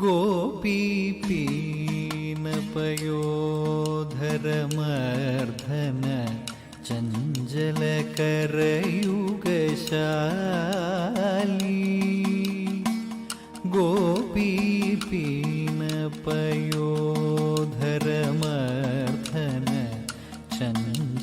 गोपीपीनपयोधरमर्धन चञ्चलकरयुगशाली गोपीपीनपयोधरमर्धन चञ्चलकरयुगशाली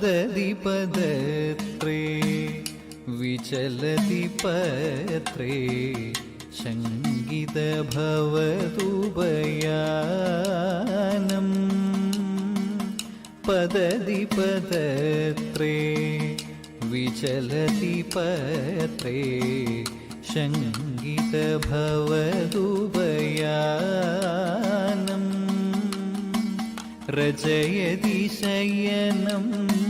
पददिपदत्रे विचलति पत्रे शङ्गितभवदुभयानम्। पददिपदत्रे विचलति पत्रे शङ्गितभवदुभयानम्। रचयति शयनम्।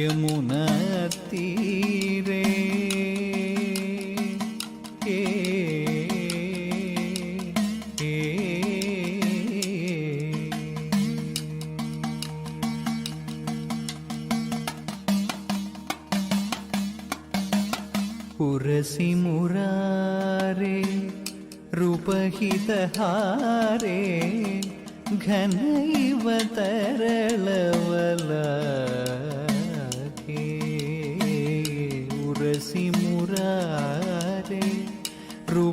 യമുനത്തീരേ പുരസി മുരാരേ രൂപഹിതഹാരേ ಘನೈವ ತರಳವಲ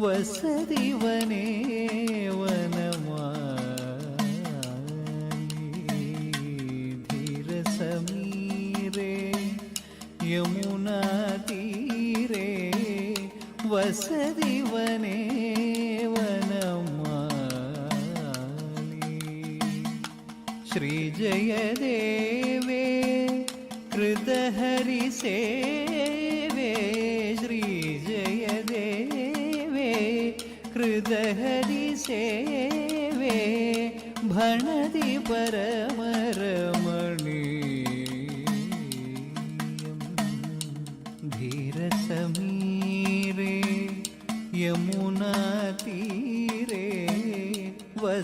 வசதிவனே வனமாரசமீரே யமுனா தீரே வசதி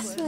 Yes.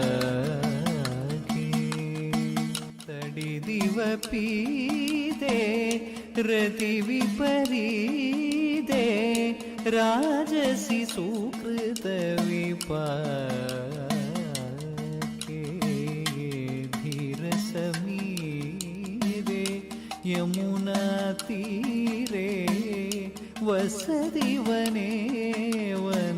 पीते रति विपरीते राजसी सुकृत विपाके धीर समीरे यमुना तीरे वसति वने वन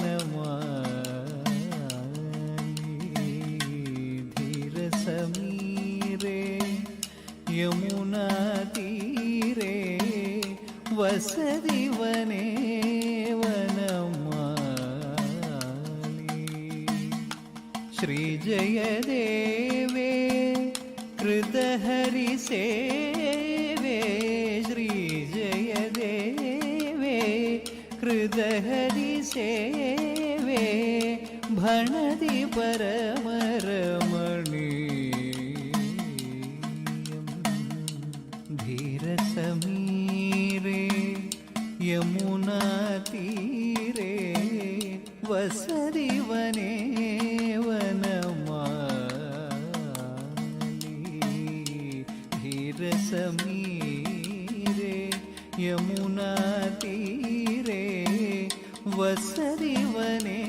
வசதிவனே வனமாலி ஸ்ரீஜயதேவே कृतहरि सेवे। श्रीजयदेवे कृतहरि सेवे। भणति पर യമുനാ തീരേ വസരിവനേ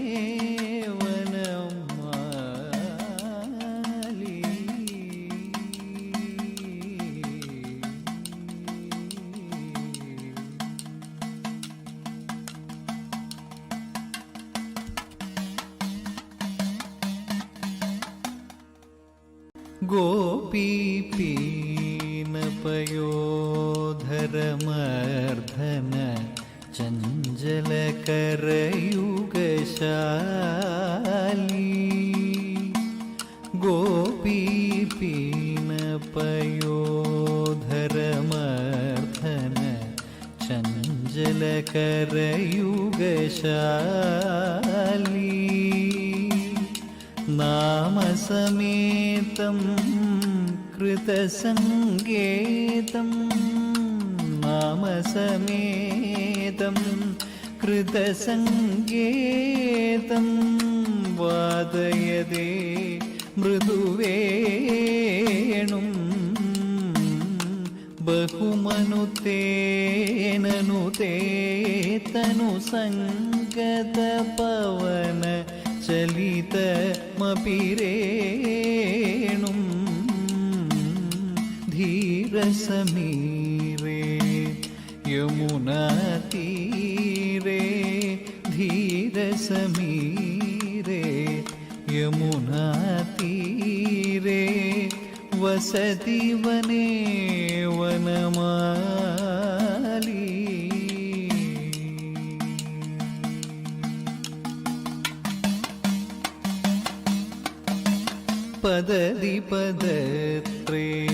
गोपी पी ഗോപീപീനപയോധരമർദ്ധന ചഞ്ചലകരയുഗശാലി. ഗോപീപീനപയോധരമർദ്ധന ചഞ്ചലകരയുഗശാലി. നാമസമേതം കൃതസങ്കേതം നാമസമേതം കൃതസങ്കേതം വാദയതേ മൃദുവേണും ബഹുമനുതേനനുതേ തനു സംഗത പവന समीरे यमुना तीरे धीर समीरे यमुना तीरे वसति वने वनमाली पदरि पदत्रे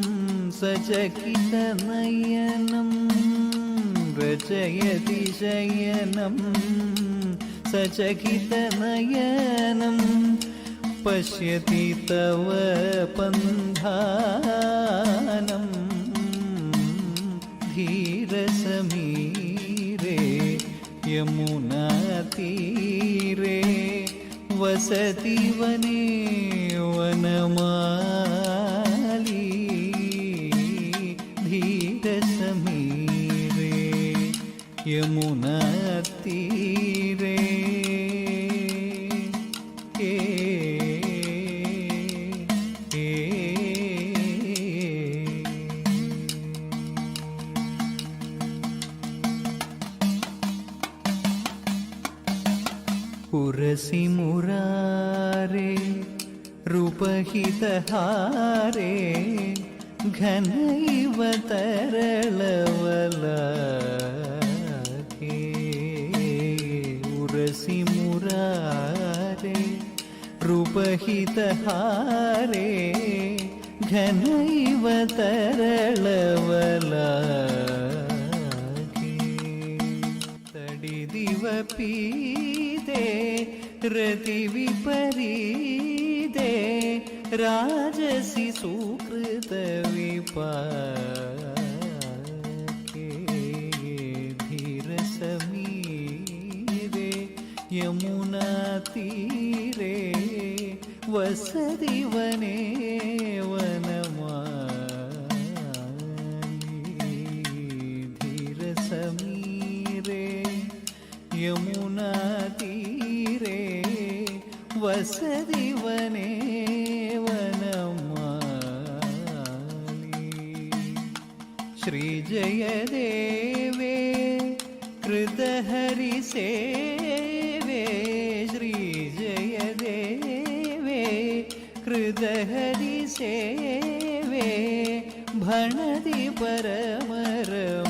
ശയനം സചകിതനയനം രചയതി ശയനം സചകിതനയനം പശ്യതി തവ പന്ധാനം ധീരസമീരേ യമുനാതീരേ വസതി വനേ വനമാലി ಯಮುನ ತೀರೆ ಏ පුරසි මුරාරේ රුපහිතහාරේ ඝනයිවතරලවලා मुरारे रूपहितहारे घनैव तरलवलाके तडिदिव पीते रतिविपरीदे राजसि सुकृतविपाके यमुनातीरे वसति वने वनमाली धीरसमीरे यमुनातीरे वसति वने वनमाली श्रीजयदेवे कृतहरिसेवे श्रीजयदेवे कृतहरिसेवे भणति परमरमणीयम्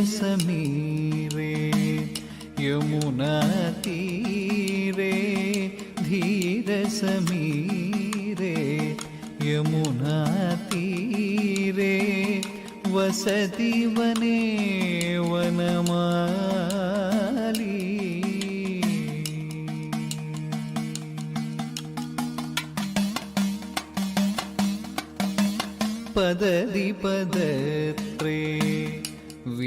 ധീരസമീരേ യമുനാതീരേ ധീരസമീരേ യമുനാതീരേ വസതി വനേ വനമാലീ. പദതി പദത്രേ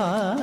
ছা